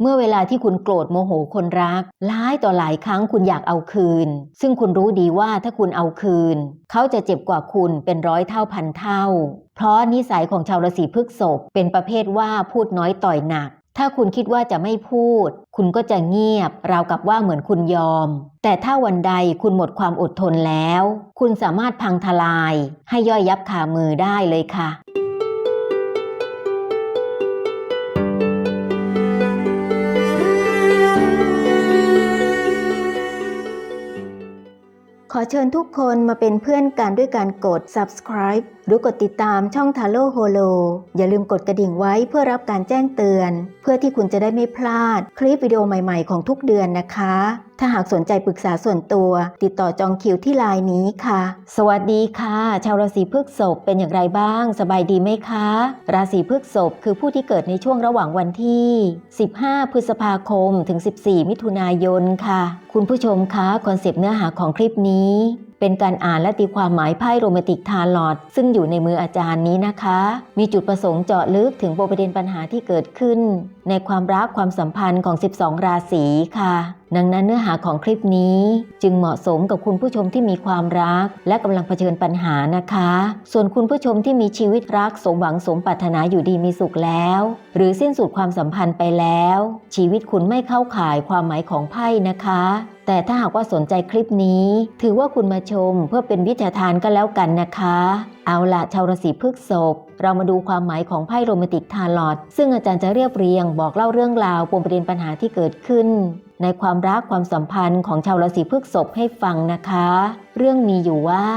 เมื่อเวลาที่คุณโกรธโมโหคนรักหลายต่อหลายครั้งคุณอยากเอาคืน ซึ่งคุณรู้ดีว่าถ้าคุณเอาคืน เขาจะเจ็บกว่าคุณเป็นร้อยเท่าพันเท่า เพราะนิสัยของชาวราศีพฤษภเป็นประเภทว่าพูดน้อยต่อยหนัก ถ้าคุณคิดว่าจะไม่พูด คุณก็จะเงียบ ราวกับว่าเหมือนคุณยอม แต่ถ้าวันใดคุณหมดความอดทนแล้ว คุณสามารถพังทลาย ให้ย่อยยับขามือได้เลยค่ะ ขอเชิญทุกคนมาเป็นเพื่อนกันด้วยการกด subscribe หรือกดติดตามช่อง t a l o h o l o อย่าลืมกดกระดิ่งไว้เพื่อรับการแจ้งเตือน เพื่อที่คุณจะได้ไม่พลาด คลิปวิดีโอใหม่ๆของทุกเดือนนะคะ ถ้าหากสนใจปรึกษาส่วนตัว ติดต่อจองคิวที่ไลน์นี้ค่ะ สวัสดีค่ะ ชาวราศีพฤษภเป็นอย่างไรบ้าง สบายดีไหมคะ ราศีพฤษภคือผู้ที่เกิดในช่วงระหว่างวันที่ 15 พฤษภาคม ถึง 14 มิถุนายนค่ะ คุณผู้ชมคะคอนเซปต์เนื้อหาของคลิปนี้ เป็นการอ่านและตีความหมายไพ่โรแมนติกทาลอตซึ่งอยู่ในมืออาจารย์นี้นะคะ มีจุดประสงค์เจาะลึกถึงประเด็นปัญหาที่เกิดขึ้น ในความรักความสัมพันธ์ของ 12 ราศีค่ะ ดังนั้นเนื้อหาของคลิปนี้จึงเหมาะสมกับคุณผู้ชมที่มีความรัก และกำลังเผชิญปัญหานะคะ ส่วนคุณผู้ชมที่มีชีวิตรักสมหวังสมปรารถนาอยู่ดีมีสุขแล้ว หรือสิ้นสุดความสัมพันธ์ไปแล้ว ชีวิตคุณไม่เข้าข่ายความหมายของไพ่นะคะ แต่ถ้าหากว่าสนใจคลิปนี้ ถือว่าคุณมาชมเพื่อเป็นวิทยาทานก็แล้วกันนะคะ เอาละชาวราศีพฤษภ เรามาดูความหมายของไพ่โรแมนติกทาลอตซึ่งอาจารย์จะเรียบเรียง บอกเล่าเรื่องราวปมประเด็นปัญหาที่เกิดขึ้น ในความรักความสัมพันธ์ของชาวราศีพฤษภให้ฟังนะคะ เรื่องมีอยู่ว่า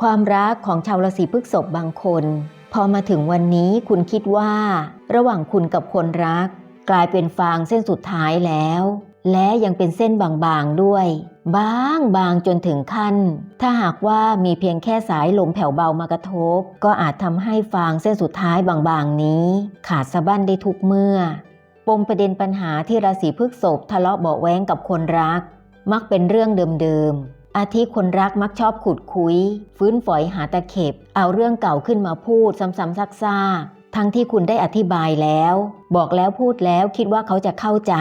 ความรักของชาวราศีพฤษภบางคน พอมาถึงวันนี้คุณคิดว่า ระหว่างคุณกับคนรัก กลายเป็นฟางเส้นสุดท้ายแล้ว และยังเป็นเส้นบางๆด้วย บางบางจนถึงขั้น ถ้าหากว่ามีเพียงแค่สายลมแผ่วเบามากระทบ ก็อาจทำให้ฟางเส้นสุดท้ายบางๆนี้ ขาดสะบั้นได้ทุกเมื่อ ปมประเด็นปัญหาที่ราศีพฤษภทะเลาะเบาแว้งกับคนรัก มักเป็นเรื่องเดิมๆ อาทิคนรักมักชอบขุดคุย ฟื้นฝอยหาตะเข็บ เอาเรื่องเก่าขึ้นมาพูดซ้ำๆซักๆทั้งที่คุณได้อธิบายแล้ว บอกแล้วพูดแล้วคิดว่าเขาจะเข้าใจ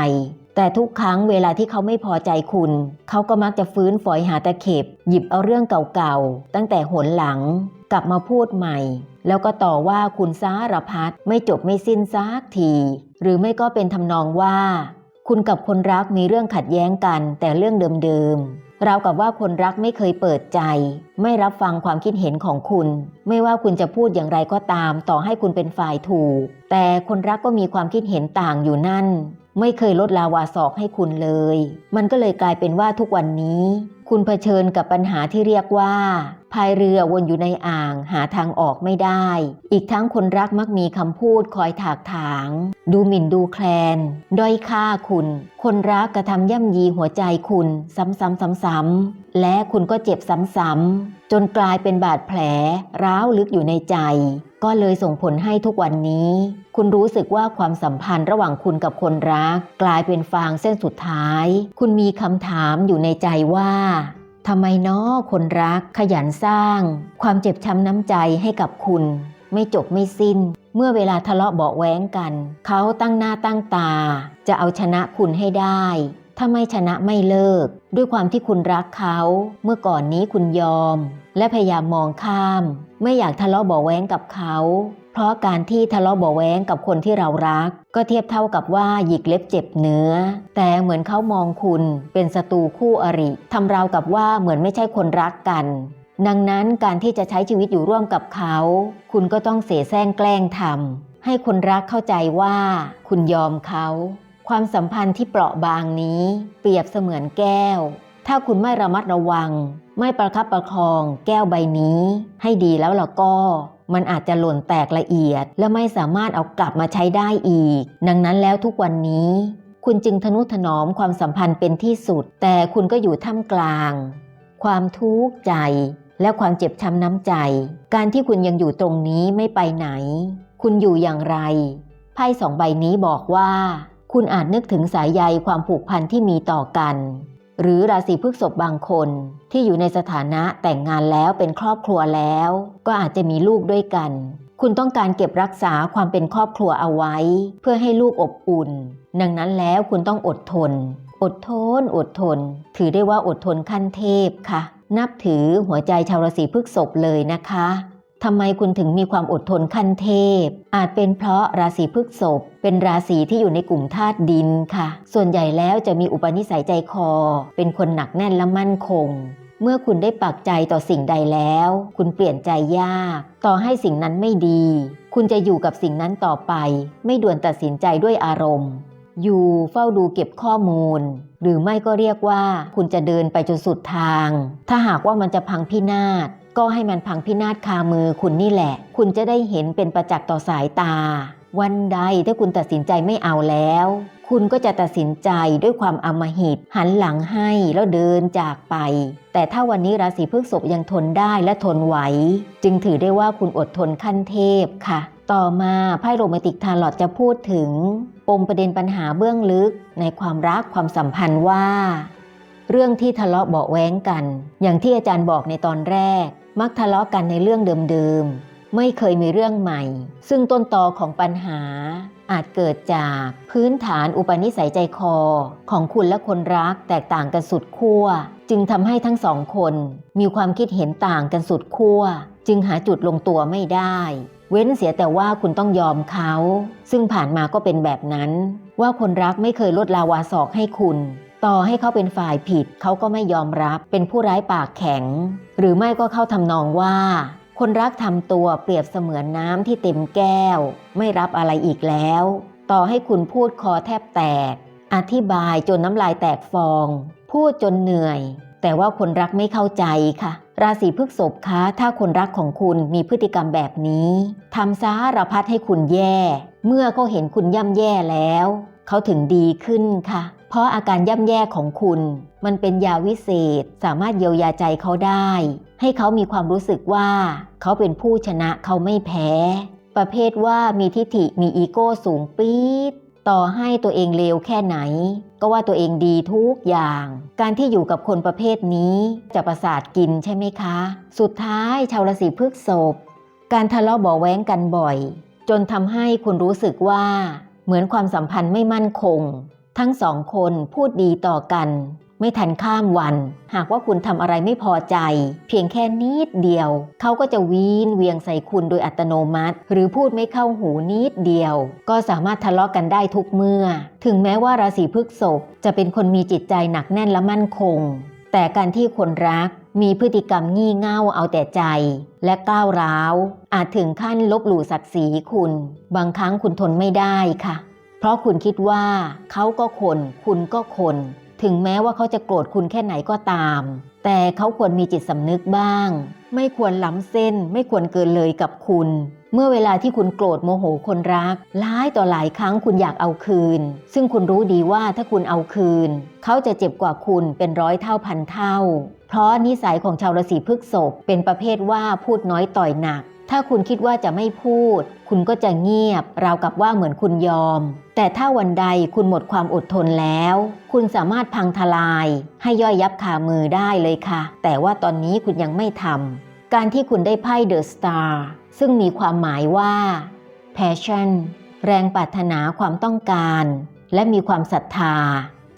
แต่ทุกครั้งเวลาที่เขาไม่พอใจคุณ เขาก็มักจะฟื้นฝอยหาตะเข็บ หยิบเอาเรื่องเก่าๆ ตั้งแต่หนหลัง กลับมาพูดใหม่ แล้วก็ต่อว่าคุณสารพัดไม่จบไม่สิ้นซักที หรือไม่ก็เป็นทำนองว่า คุณกับคนรักมีเรื่องขัดแย้งกันแต่เรื่องเดิมๆราวกับว่าคนรักไม่เคยเปิดใจ ไม่รับฟังความคิดเห็นของคุณ ไม่ว่าคุณจะพูดอย่างไรก็ตาม ต่อให้คุณเป็นฝ่ายถูก แต่คนรักก็มีความคิดเห็นต่างอยู่นั่น ไม่เคยลดลาวาศอกให้คุณเลย มันก็เลยกลายเป็นว่าทุกวันนี้ คุณเผชิญกับปัญหาที่เรียกว่าพายเรือวนอยู่ในอ่างหาทางออกไม่ได้ อีกทั้งคนรักมักมีคำพูดคอยถากถาง ดูหมิ่นดูแคลน ด้อยค่าคุณ คนรักกระทำย่ำยีหัวใจคุณ ซ้ำๆซ้ำๆและคุณก็เจ็บซ้ำๆจนกลายเป็นบาดแผลร้าวลึกอยู่ในใจ ก็เลยส่งผลให้ทุกวันนี้ คุณรู้สึกว่าความสัมพันธ์ระหว่างคุณกับคนรัก กลายเป็นฟางเส้นสุดท้าย คุณมีคำถามอยู่ในใจว่าทำไมน้อคนรักขยันสร้าง ความเจ็บช้ำน้ำใจให้กับคุณ ไม่จบไม่สิ้น เมื่อเวลาทะเลาะเบาแว้งกัน เขาตั้งหน้าตั้งตา จะเอาชนะคุณให้ได้ ถ้าไม่ชนะไม่เลิก ด้วยความที่คุณรักเขา เมื่อก่อนนี้คุณยอม และพยายามมองข้าม ไม่อยากทะเลาะเบาแว้งกับเขา เพราะการที่ทะเลาะเบาแว้งกับคนที่เรารัก ก็เทียบเท่ากับว่าหยิกเล็บเจ็บเนื้อ แต่เหมือนเขามองคุณเป็นศัตรูคู่อริทำราวกับว่าเหมือนไม่ใช่คนรักกันดังนั้นการที่จะใช้ชีวิตอยู่ร่วมกับเขา คุณก็ต้องเสแสร้งแกล้งทำให้คนรักเข้าใจว่า คุณยอมเขา ความสัมพันธ์ที่เปราะบางนี้ เปรียบเสมือนแก้ว ถ้าคุณไม่ระมัดระวัง ไม่ประคับประคองแก้วใบนี้ ให้ดีแล้วล่ะก็ มันอาจจะหล่นแตกละเอียด และไม่สามารถเอากลับมาใช้ได้อีก ดังนั้นแล้วทุกวันนี้ คุณจึงทนุถนอมความสัมพันธ์เป็นที่สุด แต่คุณก็อยู่ท่ามกลาง ความทุกข์ใจ และความเจ็บช้ำน้ำใจ การที่คุณยังอยู่ตรงนี้ไม่ไปไหน คุณอยู่อย่างไรไพ่สองใบนี้บอกว่า คุณอาจนึกถึงสายใยความผูกพันที่มีต่อกัน หรือราศีพฤษภบางคนที่อยู่ในสถานะแต่งงานแล้วเป็นครอบครัวแล้ว ก็อาจจะมีลูกด้วยกัน คุณต้องการเก็บรักษาความเป็นครอบครัวเอาไว้ เพื่อให้ลูกอบอุ่น ดังนั้นแล้วคุณต้องอดทน อดทน อดทน ถือได้ว่าอดทนขั้นเทพค่ะ นับถือหัวใจชาวราศีพฤษภเลยนะคะ ทำไมคุณถึงมีความอดทนขั้นเทพ อาจเป็นเพราะราศีพฤษภเป็นราศีที่อยู่ในกลุ่มธาตุดินค่ะ ส่วนใหญ่แล้วจะมีอุปนิสัยใจคอ เป็นคนหนักแน่นและมั่นคง เมื่อคุณได้ปักใจต่อสิ่งใดแล้ว คุณเปลี่ยนใจยาก ต่อให้สิ่งนั้นไม่ดี คุณจะอยู่กับสิ่งนั้นต่อไป ไม่ด่วนตัดสินใจด้วยอารมณ์ อยู่เฝ้าดูเก็บข้อมูล หรือไม่ก็เรียกว่า คุณจะเดินไปจนสุดทาง ถ้าหากว่ามันจะพังพินาศ ก็ให้มันพังพินาศคามือคุณนี่แหละ คุณจะได้เห็นเป็นประจักษ์ต่อสายตา วันใดถ้าคุณตัดสินใจไม่เอาแล้ว คุณก็จะตัดสินใจด้วยความอำมหิต หันหลังให้แล้วเดินจากไป แต่ถ้าวันนี้ราศีพฤษภยังทนได้และทนไหว จึงถือได้ว่าคุณอดทนขั้นเทพค่ะ ต่อมาไพ่โรแมนติกทาร์ลอตจะพูดถึง ปมประเด็นปัญหาเบื้องลึก ในความรักความสัมพันธ์ว่า เรื่องที่ทะเลาะเบาแว้งกัน อย่างที่อาจารย์บอกในตอนแรก มักทะเลาะกันในเรื่องเดิมๆ ไม่เคยมีเรื่องใหม่ ซึ่งต้นตอของปัญหา อาจเกิดจากพื้นฐานอุปนิสัยใจคอ ของคุณและคนรักแตกต่างกันสุดขั้ว จึงทำให้ทั้งสองคนมีความคิดเห็นต่างกันสุดขั้ว จึงหาจุดลงตัวไม่ได้ เว้นเสียแต่ว่าคุณต้องยอมเขา ซึ่งผ่านมาก็เป็นแบบนั้น ว่าคนรักไม่เคยลดลาวาศอกให้คุณ ต่อให้เขาเป็นฝ่ายผิดเขาก็ไม่ยอมรับเป็นผู้ร้ายปากแข็ง หรือไม่ก็เข้าทำนองว่า คนรักทำตัวเปรียบเสมือนน้ำที่เต็มแก้ว ไม่รับอะไรอีกแล้ว ต่อให้คุณพูดคอแทบแตก อธิบายจนน้ำลายแตกฟอง พูดจนเหนื่อย แต่ว่าคนรักไม่เข้าใจค่ะ ราศีพฤษภคะถ้าคนรักของคุณมีพฤติกรรมแบบนี้ทำสารพัดให้คุณแย่ เมื่อเขาเห็นคุณย่ำแย่แล้ว เขาถึงดีขึ้นค่ะ เพราะอาการย่ำแย่ของคุณ มันเป็นยาวิเศษ สามารถเยียวยาใจเขาได้ ให้เขามีความรู้สึกว่า เขาเป็นผู้ชนะเขาไม่แพ้ ประเภทว่ามีทิฐิมีอีโก้สูงปี๊ดต่อให้ตัวเองเลวแค่ไหน ก็ว่าตัวเองดีทุกอย่าง การที่อยู่กับคนประเภทนี้จะประสาทกินใช่ไหมคะ สุดท้ายชาวราศีพฤษภการทะเลาะเบาแว้งกันบ่อย จนทำให้คุณรู้สึกว่า เหมือนความสัมพันธ์ไม่มั่นคง ทั้งสองคนพูดดีต่อกัน ไม่ทันข้ามวัน หากว่าคุณทำอะไรไม่พอใจ เพียงแค่นิดเดียว เขาก็จะวีนเวียงใส่คุณโดยอัตโนมัติ หรือพูดไม่เข้าหูนิดเดียว ก็สามารถทะเลาะกันได้ทุกเมื่อ ถึงแม้ว่าราศีพฤษภจะเป็นคนมีจิตใจหนักแน่นและมั่นคง แต่การที่คนรักมีพฤติกรรมงี่เง่าเอาแต่ใจ และก้าวร้าว อาจถึงขั้นลบหลู่ศักดิ์ศรีคุณ บางครั้งคุณทนไม่ได้ค่ะ เพราะคุณคิดว่าเขาก็คน คุณก็คน ถึงแม้ว่าเขาจะโกรธคุณแค่ไหนก็ตาม แต่เขาควรมีจิตสำนึกบ้าง ไม่ควรล้ำเส้น ไม่ควรเกินเลยกับคุณ เมื่อเวลาที่คุณโกรธโมโหคนรักหลายต่อหลายครั้งคุณอยากเอาคืน ซึ่งคุณรู้ดีว่าถ้าคุณเอาคืน เขาจะเจ็บกว่าคุณเป็นร้อยเท่าพันเท่า เพราะนิสัยของชาวราศีพฤษภเป็นประเภทว่าพูดน้อยต่อยหนัก ถ้าคุณคิดว่าจะไม่พูด คุณก็จะเงียบ ราวกับว่าเหมือนคุณยอม แต่ถ้าวันใดคุณหมดความอดทนแล้ว คุณสามารถพังทลาย ให้ย่อยยับขามือได้เลยค่ะ แต่ว่าตอนนี้คุณยังไม่ทำการที่คุณได้ไพ่เดอะสตาร์ซึ่งมีความหมายว่า passion แรงปรารถนาความต้องการ และมีความศรัทธา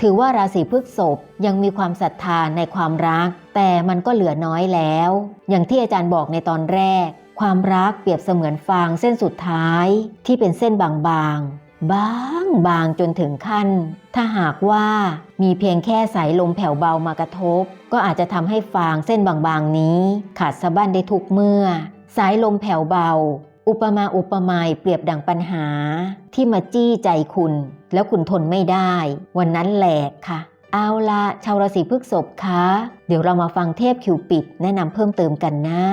ถือว่าราศีพฤษภยังมีความศรัทธาในความรัก แต่มันก็เหลือน้อยแล้ว อย่างที่อาจารย์บอกในตอนแรก ความรักเปรียบเสมือนฟางเส้นสุดท้ายที่เป็นเส้นบางๆ บางบางจนถึงขั้น ถ้าหากว่ามีเพียงแค่สายลมแผ่วเบามากระทบ ก็อาจจะทำให้ฟางเส้นบางๆนี้ ขาดสะบั้นได้ทุกเมื่อ สายลมแผ่วเบา อุปมาอุปไมยเปรียบดังปัญหา ที่มาจี้ใจคุณ แล้วคุณทนไม่ได้ วันนั้นแหลกค่ะเอาละชาวราศีพฤษภคะ เดี๋ยวเรามาฟังเทพคิวปิดแนะนำเพิ่มเติมกันนะ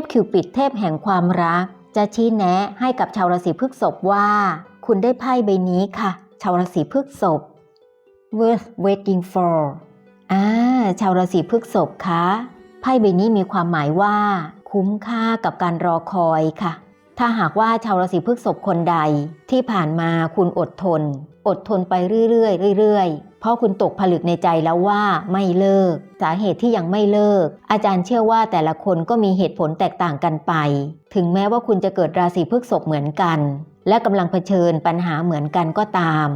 พคิวปิดเทพแห่งความรัก จะชี้แนะให้กับชาวราศีพฤษภว่า คุณได้ไพ่ใบนี้ค่ะ ชาวราศีพฤษภ worth waiting for อ่าชาวราศีพฤษภคะไพ่ใบนี้มีความหมายว่า คุ้มค่ากับการรอคอยค่ะ ถ้าหากว่าชาวราศีพฤษภคนใดที่ผ่านมาคุณอดทน อดทนไปเรื่อยๆเรื่อยๆ เพราะคุณตกผลึกในใจแล้วว่าไม่เลิก สาเหตุที่ยังไม่เลิก อาจารย์เชื่อว่าแต่ละคนก็มีเหตุผลแตกต่างกันไป ถึงแม้ว่าคุณจะเกิดราศีพฤษภเหมือนกัน และกำลังเผชิญปัญหาเหมือนกันก็ตาม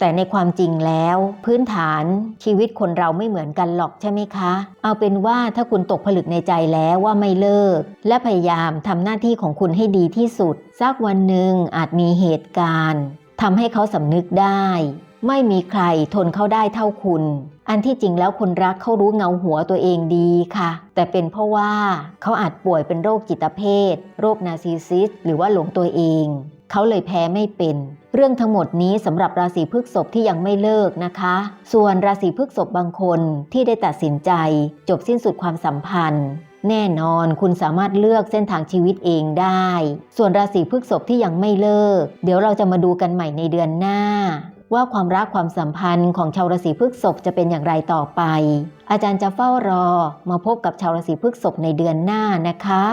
แต่ในความจริงแล้ว พื้นฐานชีวิตคนเราไม่เหมือนกันหรอกใช่ไหมคะ เอาเป็นว่าถ้าคุณตกผลึกในใจแล้วว่าไม่เลิก และพยายามทำหน้าที่ของคุณให้ดีที่สุดสักวันหนึ่งอาจมีเหตุการณ์ ทำให้เขาสำนึกได้ ไม่มีใครทนเขาได้เท่าคุณ อันที่จริงแล้วคนรักเขารู้เงาหัวตัวเองดีค่ะ แต่เป็นเพราะว่าเขาอาจป่วยเป็นโรคจิตเภท โรคนาซิซิสหรือว่าหลงตัวเอง เขาเลยแพ้ไม่เป็น เรื่องทั้งหมดนี้สำหรับราศีพฤษภที่ยังไม่เลิกนะคะ ส่วนราศีพฤษภบางคนที่ได้ตัดสินใจ จบสิ้นสุดความสัมพันธ์ แน่นอนคุณสามารถเลือกเส้นทางชีวิตเองได้ ส่วนราศีพฤษภที่ยังไม่เลิก เดี๋ยวเราจะมาดูกันใหม่ในเดือนหน้า ว่าความรักความสัมพันธ์ของชาวราศีพฤษภจะเป็นอย่างไรต่อไป อาจารย์จะเฝ้ารอมาพบกับชาวราศีพฤษภในเดือนหน้านะคะ